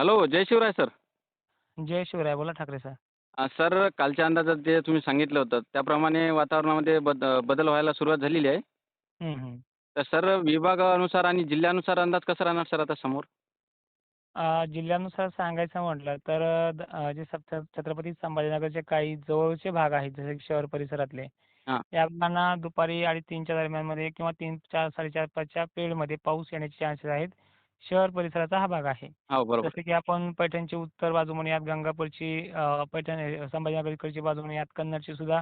Hello जय Shivray sir जय शिवराय बोला ठाकरे सर सर कालच्या अंदाजात जे तुम्ही सांगितलं होतं त्याप्रमाणे वातावरणामध्ये बद बदल व्हायला सुरुवात झालेली आहे. तर सर विभागानुसार आणि जिल्ह्यानुसार अंदाज कसा राहणार सर आता समोर? अ, जिल्ह्यानुसार सांगायचं म्हटलं तर अ, द- अ, जे छत्रपती संभाजीनगरचे काही जवळचे भाग आहेत जसे की शहर परिसरातले हां. या भागांना दुपारी अडीच तीनच्या दरम्यानमध्ये किंवा तीन चार साडेचार पाचच्या पिरियडमध्ये पाऊस येण्याचे चान्सेस आहेत. शहर परिसराचा हा भाग आहे. हो बरोबर. जसे की आपण पैठणची उत्तर बाजू म्हणूयात गंगापूरची अ, पैठण हे, संभाजीनगर इकडची बाजू म्हणूयात कन्नडची सुद्धा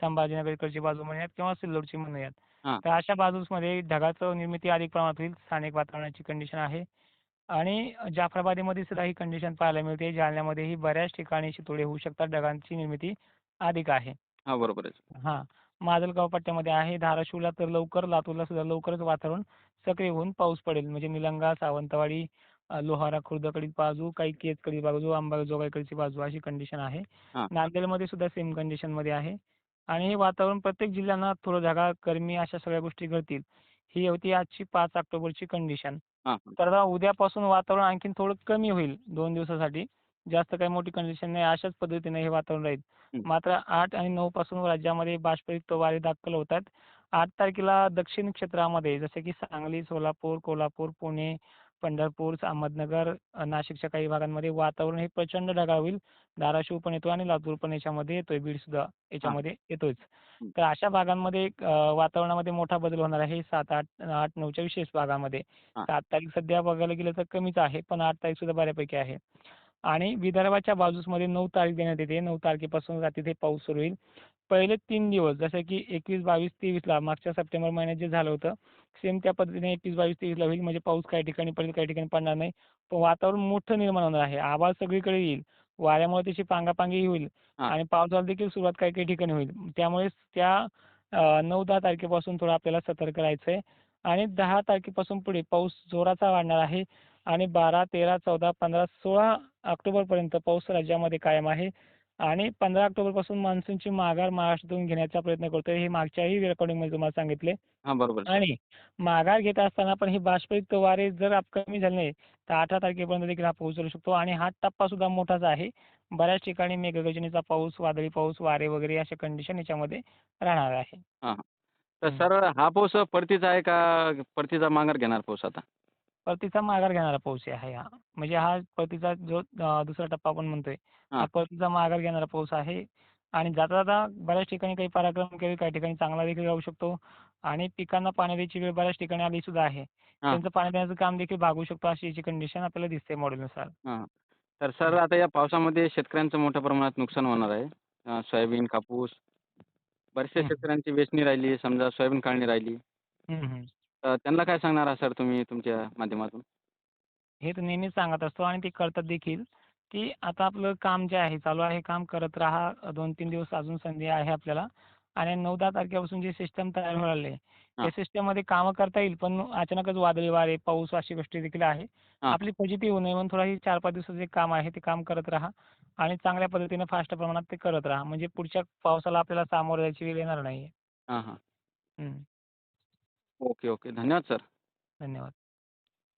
संभाजीनगर इकडची बाजू म्हणूयात किंवा सिल्लोडची म्हणूयात हां. तर अशा बाजूमध्ये ढगाचं निर्मिती अधिक प्रमाणात होईल स्थानिक वातावरणाची कंडिशन आहे. आणि जाफराबादीमध्ये सुद्धा ही कंडिशन पाहायला मिळते जालन्यामध्येही बऱ्याच ठिकाणी शितोडे होऊ शकतात ढगांची निर्मिती अधिक आहे. हा बरोबर आहे हां. माजलगाव पट्ट्यामध्ये आहे धाराशिवला तर लवकर लातूरला सुद्धा लवकरच वातावरण सक्रिय होऊन पाऊस पडेल. म्हणजे निलंगा सावंतवाडी लोहारा खुर्दकडील बाजू काही केजकडील बाजू अंबाजोगाईकडची बाजू अशी कंडिशन आहे. हां. नांदेडमध्ये सुद्धा सेम कंडिशनमध्ये आहे. आणि हे वातावरण प्रत्येक जिल्ह्यांना थोडं ढगाळ गरमी अशा सगळ्या गोष्टी घडतील. ही होती आजची पाच ऑक्टोबरची कंडिशन हां. हां तर आता उद्यापासून वातावरण आणखीन थोडं कमी होईल दोन दिवसासाठी. जास्त काही मोठी कंडिशन नाही अशाच पद्धतीने हे वातावरण राहील. हं. मात्र आठ आणि नऊ पासून राज्यामध्ये बाष्पयुक्त वारे दाखल होतात. आठ तारखेला दक्षिण क्षेत्रामध्ये जसे की सांगली सोलापूर कोल्हापूर पुणे पंढरपूर अहमदनगर नाशिकच्या काही भागांमध्ये वातावरण हे प्रचंड ढगाळ होईल धाराशिव पण येतो आणि लातूर पण याच्यामध्ये येतोय बीड सुद्धा याच्यामध्ये येतोच. तर अशा भागांमध्ये वातावरणामध्ये मोठा बदल होणार आहे सात आठ आठ नऊच्या विशेष भागामध्ये. सात तारीख सध्या बघायला गेलं तर कमीच आहे पण आठ तारीख सुद्धा बऱ्यापैकी आहे. आणि विदर्भाच्या बाजूसमध्ये नऊ तारीख देण्यात येते. नऊ तारखेपासून तिथे पाऊस सुरू होईल. पहिले तीन दिवस जसं की एकवीस बावीस तेवीसला मागच्या सप्टेंबर महिन्यात जे झालं होतं सेम त्या पद्धतीने एकवीस बावीस तेवीसला होईल. म्हणजे पाऊस काही ठिकाणी पडेल काही ठिकाणी पडणार नाही. पण वातावरण मोठं निर्माण होणार आहे. आभाळ सगळीकडे येईल. वाऱ्यामुळे त्याची पांगापांगी होईल. आणि पावसाला देखील सुरुवात काही काही ठिकाणी होईल. त्यामुळे त्या नऊ दहा तारखेपासून थोडं आपल्याला सतर्क राहायचं आहे आणि दहा तारखेपासून पुढे पाऊस जोराचा वाढणार आहे. आणि बारा तेरा चौदा पंधरा सोळा ऑक्टोबरपर्यंत पाऊस राज्यामध्ये कायम आहे. आणि पंधरा ऑक्टोबरपासून मान्सूनची माघार महाराष्ट्रातून घेण्याचा प्रयत्न करतोय. हे मागच्याही रेकॉर्डिंगमध्ये तुम्हाला सांगितले. हा बरोबर. आणि माघार घेत असताना पण ही बाष्पयुक्त वारे जर आप कमी झाले नाही तर अठरा तारखेपर्यंत देखील हा पाऊस चालू शकतो आणि हा टप्पा सुद्धा मोठाच आहे. बऱ्याच ठिकाणी मेघगर्जनेचा पाऊस वादळी पाऊस वारे वगैरे अशा कंडिशन याच्यामध्ये राहणार आहे. तर. सर हा पाऊस परतीचा आहे का? परतीचा माघार घेणार पाऊस आता? परतीचा माघार घेणारा पाऊस आहे हा. म्हणजे हा परतीचा जो दुसरा टप्पा आपण म्हणतोय हा परतीचा माघार घेणारा पाऊस आहे. आणि जाता जाता बऱ्याच ठिकाणी काही पराक्रम केले काही ठिकाणी चांगला देखील राहू शकतो. आणि पिकांना पाणी द्यायची वेळ बऱ्याच ठिकाणी आली सुद्धा आहे. त्यांचं पाणी देण्याचं काम देखील भागू शकतो अशी याची कंडिशन आपल्याला दिसते मॉडेलनुसार तर सर आता या पावसामध्ये शेतकऱ्यांचं मोठ्या प्रमाणात नुकसान होणार आहे. सोयाबीन कापूस बऱ्याचशा हं. शेतकऱ्यांची वेचणी राहिली समजा सोयाबीन काढणी राहिली. तर त्यांना काय सांगणार आहात सर तुम्ही तुमच्या माध्यमातून? हे तर नेहमीच सांगत असतो आणि ते करतात देखील की आता आपलं काम जे आहे चालू आहे काम करत राहा. दोन तीन दिवस अजून संधी आहे आपल्याला. आणि नऊ दहा तारखेपासून जे सिस्टम तयार व्हायला लागले हां त्या सिस्टममध्ये कामं करता येईल पण अचानकच वादळी वारे पाऊस अशी गोष्टी देखील आहे. आपली फजिती होऊ नये म्हणून थोडा ही चार पाच दिवसाचं जे काम आहे ते काम करत राहा. आणि चांगल्या पद्धतीने फास्ट प्रमाणात ते करत राहा. म्हणजे पुढच्या पावसाला आपल्याला सामोरं जायची वेळ येणार नाही. Okay okay. धन्यवाद सर. धन्यवाद.